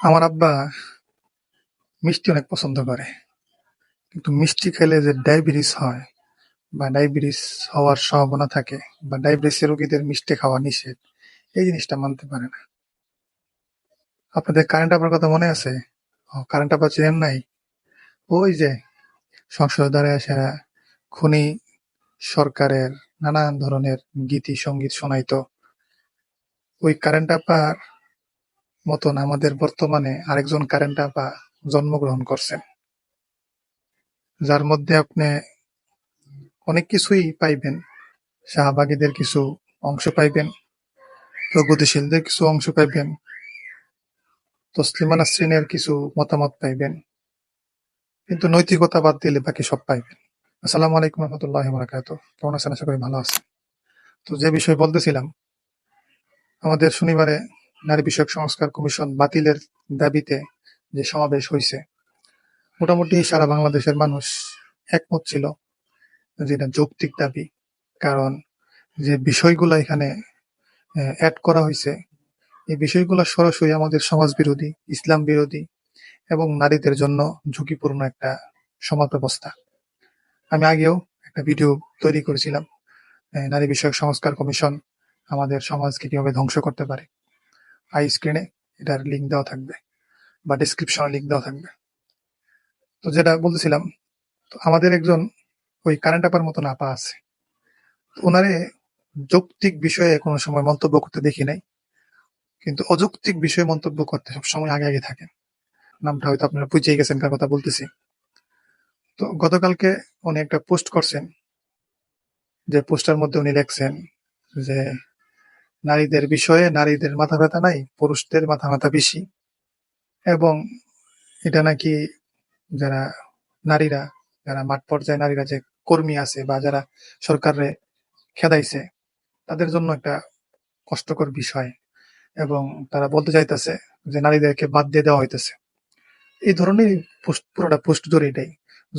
আমার আব্বা মিষ্টি অনেক পছন্দ করে। কিন্তু মিষ্টি খেলে যে ডায়াবেটিস হয় বা ডায়াবেটিস হওয়ার সম্ভাবনা থাকে বা ডায়াবেটিস রোগীদের মিষ্টি খাওয়া নিষেধ, এই জিনিসটা মানতে পারে না। আপনাদের কারেন্ট আবার কথা মনে আছে? কারেন্ট আবার চেনেন নাই? ওই যে সংসদ দ্বারা এসে খুনি সরকারের নানান ধরনের গীতি, সংগীত শোনাইতো। ওই কারেন্ট আপার মতন আমাদের বর্তমানে আরেকজন কারেন্ট আপা জন্মগ্রহণ করছেন। যার মধ্যে আপনি অনেক কিছুই পাইবেন। শাহবাগীদের কিছু অংশ পাইবেন, প্রগতিশীলদের কিছু অংশ পাইবেন, তসলিমা নাসরিনের কিছু মতামত পাইবেন, কিন্তু নৈতিকতা বাদ দিলে বাকি সব পাইবেন। আসসালামু আলাইকুম রহমতুল্লাহ বরাকাত কেমন আছেন? আশা করি ভালো আছেন। তো যে বিষয় বলতেছিলাম, আমাদের শনিবারে নারী বিষয়ক সংস্কার কমিশন বাতিলের দাবিতে যে সমাবেশ হয়েছে মোটামুটি সারা বাংলাদেশের মানুষ একমত ছিল যে এটা যৌক্তিক দাবি। কারণ যে বিষয়গুলো এখানে অ্যাড করা হয়েছে এই বিষয়গুলো সরাসরি আমাদের সমাজ বিরোধী ইসলাম বিরোধী এবং নারীদের জন্য ঝুঁকিপূর্ণ একটা সমাজ ব্যবস্থা আমি আগেও একটা ভিডিও তৈরি করেছিলাম নারী বিষয়ক সংস্কার কমিশন আমাদের সমাজকে কীভাবে ধ্বংস করতে পারে। আই স্ক্রিনে এটার লিঙ্ক দেওয়া থাকবে বা ডিসক্রিপশনে লিঙ্ক দেওয়া থাকবে। তো যেটা বলতেছিলাম, তো আমাদের একজন ওই কারেন্ট আপার মতন আপা আছে। ওনারে যৌক্তিক বিষয়ে কোনো সময় মন্তব্য করতে দেখি নাই, কিন্তু অযৌক্তিক বিষয়ে মন্তব্য করতে সবসময় আগে আগে থাকেন। নামটা হয়তো আপনারা বুঝেই গেছেন কার কথা বলতেছি। তো গতকালকে উনি একটা পোস্ট করছেন, যে পোস্টার মধ্যে উনি লেখছেন যে নারীদের বিষয়ে নারীদের মাথা ব্যথা নাই, পুরুষদের মাথা ব্যথা বেশি। এবং এটা নাকি যারা নারীরা, যারা মাঠ পর্যায়ে নারীরা যে কর্মী আছে বা যারা সরকারে খেদাইছে, তাদের জন্য একটা কষ্টকর বিষয়। এবং তারা বলতে চাইতেছে যে নারীদেরকে বাদ দিয়ে দেওয়া হইতেছে। এই ধরনের পুরোটা পোস্ট জুড়ে এটাই।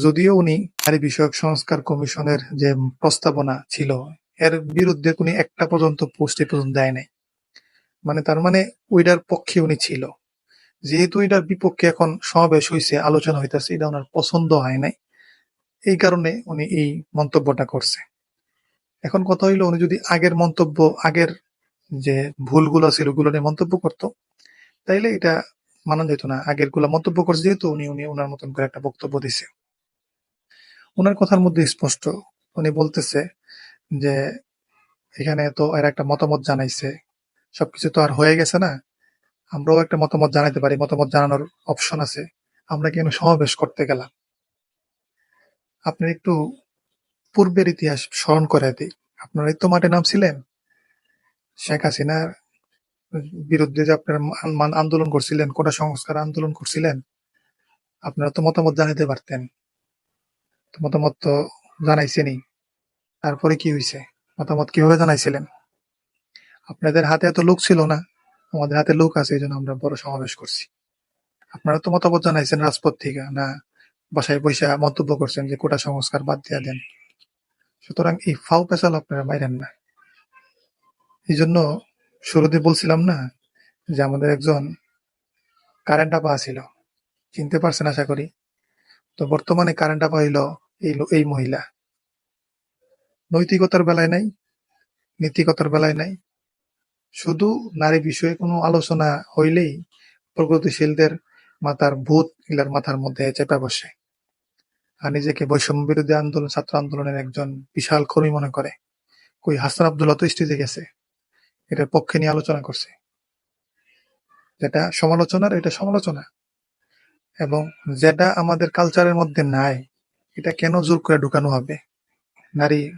যদিও উনি নারী বিষয়ক সংস্কার কমিশনের যে প্রস্তাবনা ছিল এর বিরুদ্ধে উনি একটা পর্যন্ত পোস্ট পর্যন্ত দেয় নাই। মানে তার মানে ওইটার পক্ষে উনি ছিল। যেহেতু এটার বিপক্ষে এখন সমাবেশ হয়েছে আলোচনা হইতেছে, এটা ওনার পছন্দ হয় নাই। এই কারণে উনি এই মন্তব্যটা করছে। এখন কথা হইল, উনি যদি আগের মন্তব্য, আগের যে ভুলগুলো ছিল, ওগুলো নিয়ে মন্তব্য করতো, তাইলে এটা মানা যেত না। আগেরগুলা মন্তব্য করছে, যেহেতু উনি উনি ওনার মতন করে একটা বক্তব্য দিছে। ওনার কথার মধ্যে স্পষ্ট, উনি বলতেছে যে এখানে তো এর একটা মতামত জানাইছে। সবকিছু তো আর হয়ে গেছে না। আমরাও একটা মতামত জানাইতে পারি, মতামত জানানোর অপশন আছে। আমরা কেন সমাবেশ করতে গেলাম? আপনি একটু পূর্বের ইতিহাস স্মরণ করে দিই। আপনারাই তো মাঠে নামছিলেন। শেখ হাসিনার বিরুদ্ধে যে আপনারা আন্দোলন করছিলেন, কোটা সংস্কার আন্দোলন করছিলেন, আপনারা তো মতামত জানাইতে পারতেন। মতামত তো জানাইছেনই। তারপরে কি হয়েছে মতামত কীভাবে জানাইছিলেন? আপনাদের হাতে এত লোক ছিল না। আমাদের হাতে লোক আছে এই জন্য আমরা বড় সমাবেশ করছি। আপনারা তো মতামত জানাইছেন রাজপথ থেকে, না? বাসায় বৈশা মন্তব্য করছেন যে কোটা সংস্কার বাদ দিয়ে দেন। সুতরাং এই ফাও পেশাল আপনারা বাইরেন না। এই জন্য শুরুতে বলছিলাম না যে আমাদের একজন কারেন্ট আপা ছিল চিনতে পারছেন আশা করি? তো বর্তমানে কারেন্ট আপা হইল এই এই মহিলা। নৈতিকতার বেলায় নাই, নীতিকতার বেলায় নাই। শুধু নারী বিষয়ে কোনো আলোচনা হইলেই প্রগতিশীলদের মাথার ভূত ইলার মাথার মধ্যে চেপে বসে। আর নিজেকে বৈষম্য বিরোধী আন্দোলন, ছাত্র আন্দোলনের একজন বিশাল কর্মী মনে করে। কই, হাসান আব্দুল্লাহ তো স্টেজে গেছে, এটার পক্ষে নিয়ে আলোচনা করছে। যেটা সমালোচনার, এটা সমালোচনা। এবং যেটা আমাদের কালচারের মধ্যে নাই, এটা কেন জোর করে ঢুকানো হবে? নারী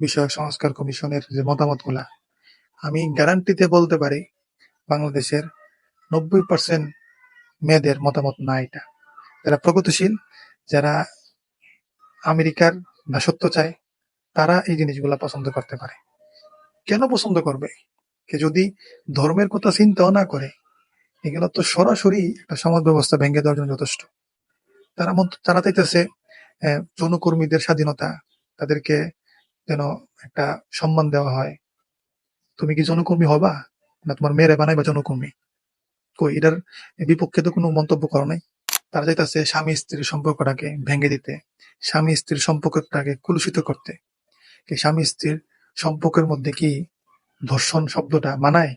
বিষয়ক সংস্কার কমিশনের যে মতামতগুলা, আমি গ্যারান্টিতে বলতে পারি বাংলাদেশের নব্বই পার্সেন্ট মেয়েদের মতামত না এটা। যারা প্রগতিশীল, যারা আমেরিকার দাসত্ব চায়, তারা এই জিনিসগুলা পছন্দ করতে পারে। কেন পছন্দ করবে? কে যদি ধর্মের কথা চিন্তাও না করে, এগুলো তো সরাসরি একটা সমাজ ব্যবস্থা ভেঙে দেওয়ার জন্য যথেষ্ট। তারা তারা চাইতেছে যৌনকর্মীদের স্বাধীনতা, তাদেরকে যেন একটা সম্মান দেওয়া হয়। তুমি কি যৌনকর্মী হবা? না তোমার মেয়েরে বানাইবা যৌনকর্মী কই, এটার বিপক্ষে তো কোনো মন্তব্য করো নাই। তারা চাইতেছে স্বামী স্ত্রীর সম্পর্কটাকে ভেঙে দিতে, স্বামী স্ত্রীর সম্পর্কটাকে কুলুষিত করতে। স্বামী স্ত্রীর সম্পর্কের মধ্যে কি ধর্ষণ শব্দটা মানায়?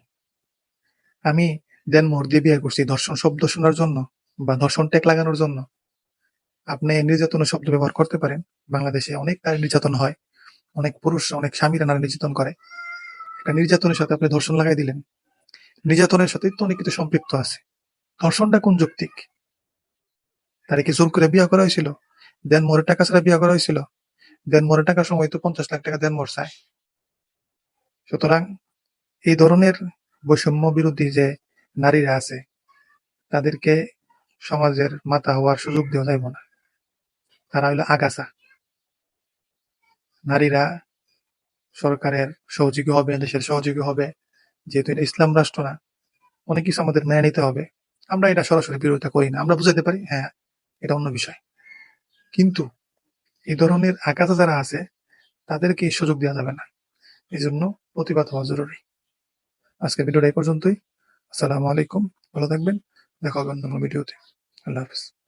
আমি দেন মোহর দিয়ে বিয়ে করছি ধর্ষণ শব্দ শোনার জন্য বা ধর্ষণ টেক লাগানোর জন্য। আপনি নির্যাতনের শব্দ ব্যবহার করতে পারেন। বাংলাদেশে অনেক নারী নির্যাতন হয়। অনেক পুরুষ, অনেক স্বামীরা নারী নির্যাতন করে। একটা নির্যাতনের সাথে আপনি ধর্ষণ লাগাই দিলেন। নির্যাতনের সাথে তো অনেক কিছু সম্পৃক্ত আছে। ধর্ষণটা কোন যৌক্তিক? তারে কি জোর করে বিয়ে করা হয়েছিল? দেন মোরে টাকা ছাড়া বিয়ে করা হয়েছিল? দেন মোরে টাকার সময় তো পঞ্চাশ লাখ টাকা দেন মোর চায়। সুতরাং এই ধরনের বৈষম্য বিরোধী যে নারীরা আছে, তাদেরকে সমাজের মাথা হওয়ার সুযোগ দেওয়া যাইব না। তারা হইল আগাছা। নারীরা সরকারের সহযোগী হবে, দেশের সহযোগী হবে। যেহেতু এটা ইসলাম রাষ্ট্র না, অনেক কিছু আমাদের মেনে নিতে হবে। আমরা এটা সরাসরি বিরোধিতা করি না। আমরা বুঝাতে পারি হ্যাঁ এটা অন্য বিষয়। কিন্তু এই ধরনের আগাছা যারা আছে, তাদেরকে এই সুযোগ দেওয়া যাবে না। এই জন্য প্রতিবাদ হওয়া জরুরি। আজকের ভিডিওটা এই পর্যন্তই। আসসালামু আলাইকুম। ভালো থাকবেন। দেখা হবে অন্য ভিডিওতে। আল্লাহ হাফিজ।